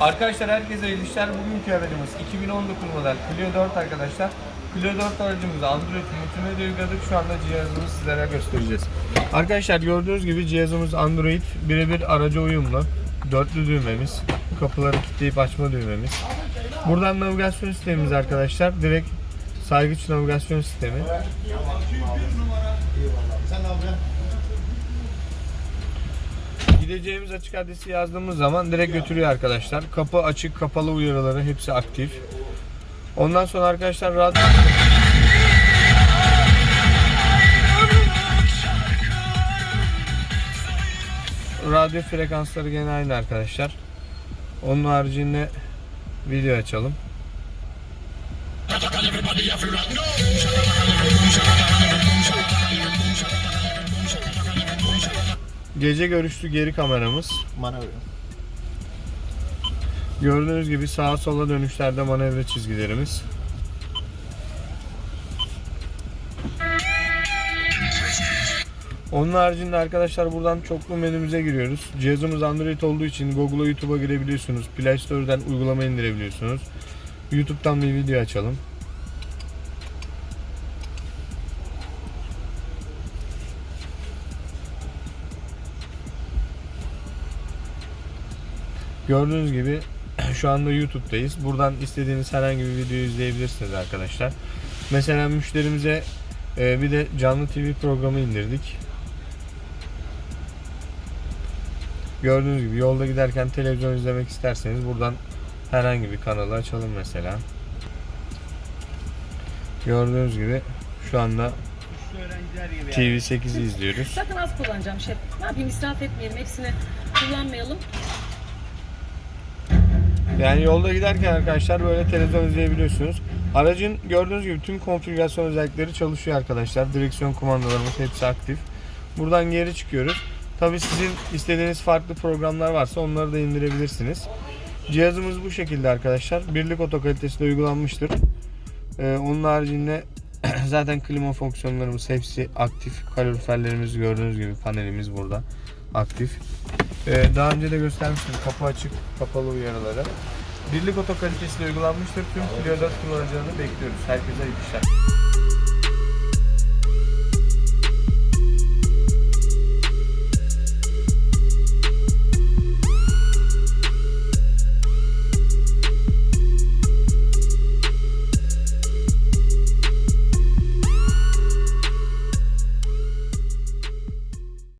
Arkadaşlar herkese hayırlı işler. Bugünkü aracımız 2019 model Clio 4 arkadaşlar. Clio 4 aracımızı Android multimedya uyguladık. Şu anda cihazımızı sizlere göstereceğiz. Arkadaşlar gördüğünüz gibi cihazımız Android birebir araca uyumlu. Dörtlü düğmemiz, kapıları kilitleyip açma düğmemiz. Buradan navigasyon sistemimiz arkadaşlar. Direkt saygıç navigasyon sistemi. Gideceğimiz açık adresi yazdığımız zaman direkt götürüyor arkadaşlar. Kapı açık, kapalı uyarıları hepsi aktif. Ondan sonra arkadaşlar radyo radyo frekansları gene aynı arkadaşlar. Onun haricinde video açalım. Gece görüşlü geri kameramız. Manevra. Gördüğünüz gibi sağa sola dönüşlerde manevra çizgilerimiz. Onun haricinde arkadaşlar buradan çoklu menümüze giriyoruz. Cihazımız Android olduğu için Google'a YouTube'a girebiliyorsunuz. Play Store'dan uygulama indirebiliyorsunuz. YouTube'dan bir video açalım. Gördüğünüz gibi şu anda YouTube'dayız. Buradan istediğiniz herhangi bir videoyu izleyebilirsiniz arkadaşlar. Mesela müşterimize e, bir de canlı TV programı indirdik. Gördüğünüz gibi yolda giderken televizyon izlemek isterseniz buradan herhangi bir kanalı açalım mesela. Gördüğünüz gibi şu anda TV8'i izliyoruz. Zaten az kullanacağım şef. Ne yapayım israf etmeyelim. Hepsini kullanmayalım. Yani yolda giderken arkadaşlar böyle televizyon izleyebiliyorsunuz. Aracın gördüğünüz gibi tüm konfigürasyon özellikleri çalışıyor arkadaşlar. Direksiyon kumandalarımız hepsi aktif. Buradan geri çıkıyoruz. Tabi sizin istediğiniz farklı programlar varsa onları da indirebilirsiniz. Cihazımız bu şekilde arkadaşlar. Birlik oto kalitesi de uygulanmıştır. Ee, onun haricinde zaten klima fonksiyonlarımız hepsi aktif. Kaloriferlerimiz gördüğünüz gibi panelimiz burada aktif. Ee, daha önce de göstermiştim kapı açık, kapalı uyarıları. Birlik oto kalitesi de uygulanmıştır. Tüm Clio 4 kullanıcılarını bekliyoruz. Herkese iyi işler.